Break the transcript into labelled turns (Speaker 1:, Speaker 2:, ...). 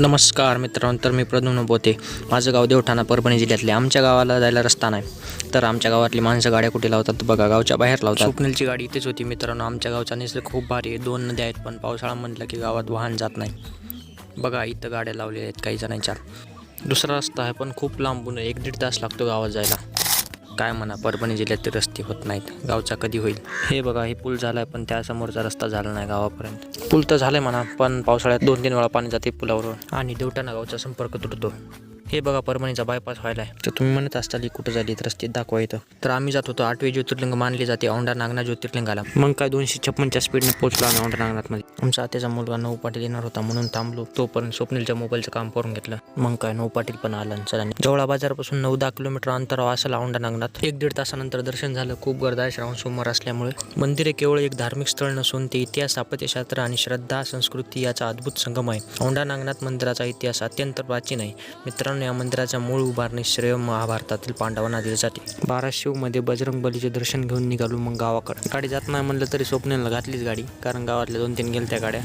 Speaker 1: नमस्कार मित्रांनो तर मी प्रद्युम्न बोते. माझं गाव देवठाणा परभणी जिल्ह्यातले. आमच्या गावाला जायला रस्ता नाही. तर आमच्या गावातली माणसं गाड्या कुठे लावतात? बघा गावच्या बाहेर लावतात. स्वप्नीलची गाडी इथेच होती मित्रांनो. आमच्या गावचा निसर्ग खूप भारी आहे. दोन नद्या आहेत पण पावसाळा म्हटलं की गावात वाहन जात नाही. बघा इथं गाड्या लावलेल्या आहेत. काही जणांच्या दुसरा रस्ता आहे पण खूप लांबून एक दीड तास लागतो गावात जायला. काय म्हणा परभणी जिल्ह्यात रस्ते होत नाहीत. गावचा कधी होईल? हे बघा हे पूल झालाय पण त्यासमोरचा रस्ता झाला नाही गावापर्यंत. पूल तर झालाय म्हणा पण पावसाळ्यात दोन तीन वेळा पाणी जाते पुलावर आणि देवटाणा गावचा संपर्क तुटतो. हे बघा परभणीचा बायपास व्हायला आहे. तर तुम्ही म्हणत असताल कुठं झाली तर रस्ते दाखवा इथं. तर आम्ही जात होतो आठवे ज्योतिर्लिंग मानले जाते औंढा नागना ज्योतिर्लिंगाला. मग काय दोनशे छप्पनच्या स्पीडने पोहोचलो आम्ही औंढा नागनाथमध्ये. आमचा आत्याचा मुलगा नऊ पाटील येणार होता म्हणून थांबलो. तोपर्यंत स्वप्नीलच्या मोबाईलचं काम करून घेतलं. मग काय नऊ पाटील पण आला आणि सरांनी जवळा बाजारापासून नऊ दहा किलोमीटर अंतरावर असेल औंढा नागनाथ. एक दीड तासानंतर दर्शन झालं. खूप गर्दा आहे. श्रावण सोमवार असल्यामुळे मंदिर हे केवळ एक धार्मिक स्थळ नसून ते इतिहास स्थापत्यशास्त्र आणि श्रद्धा संस्कृती याचा अद्भुत संगम आहे. औंढा नागनाथ मंदिराचा इतिहास अत्यंत प्राचीन आहे. मित्रांनो या मंदिराच्या मूळ उभारणी श्रेय महाभारतातील पांडवांना दिले जाते. बाराशिवमध्ये बजरंग बलीचे दर्शन घेऊन निघालो मग गावाकडे. गाडी जात नाही म्हणलं तरी स्वप्नेला घातलीच गाडी कारण गावातल्या दोन तीन गेल्या त्या गाड्या.